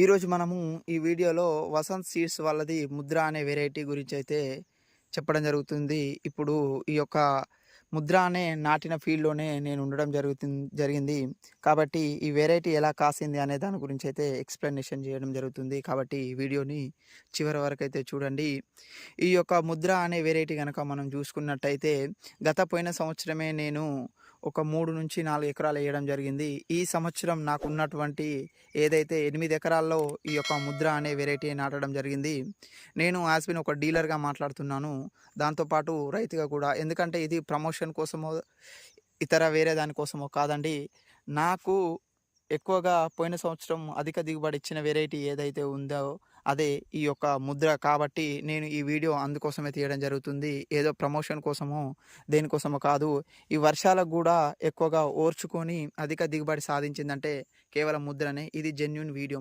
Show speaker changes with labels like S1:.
S1: ఈరోజు మనము ఈ వీడియోలో వసంత్ సీడ్స్ వాళ్ళది ముద్ర అనే వెరైటీ గురించి అయితే చెప్పడం జరుగుతుంది. ఇప్పుడు ఈ యొక్క ముద్ర అనే నాటిన ఫీల్డ్లోనే నేను ఉండడం జరుగుతుంది జరిగింది. కాబట్టి ఈ వెరైటీ ఎలా కాసింది అనే దాని గురించి అయితే ఎక్స్ప్లెనేషన్ చేయడం జరుగుతుంది. కాబట్టి ఈ వీడియోని చివరి వరకు అయితే చూడండి. ఈ యొక్క ముద్ర అనే వెరైటీ కనుక మనం చూసుకున్నట్టయితే గత పోయిన సంవత్సరమే నేను ఒక మూడు నుంచి నాలుగు ఎకరాలు వేయడం జరిగింది. ఈ సంవత్సరం నాకు ఉన్నటువంటి ఏదైతే ఎనిమిది ఎకరాల్లో ఈ యొక్క ముద్ర అనే వెరైటీ నాటడం జరిగింది. నేను యాస్బిన్ ఒక డీలర్గా మాట్లాడుతున్నాను. దాంతోపాటు రైతుగా కూడా. ఎందుకంటే ఇది ప్రమోషన్ కోసమో ఇతర వేరే దానికోసమో కాదండి. నాకు ఎక్కువగా పోయిన సంవత్సరం అధిక దిగుబడి ఇచ్చిన వెరైటీ ఏదైతే ఉందో అదే ఈ యొక్క ముద్ర కాబట్టి నేను ఈ వీడియో అందుకోసమే తీయడం జరుగుతుంది. ఏదో ప్రమోషన్ కోసమో దేనికోసమో కాదు. ఈ వర్షాలకు కూడా ఎక్కువగా ఓర్చుకొని అధిక దిగుబడి సాధించిందంటే కేవలం ముద్రనే. ఇది జెన్యున్ వీడియో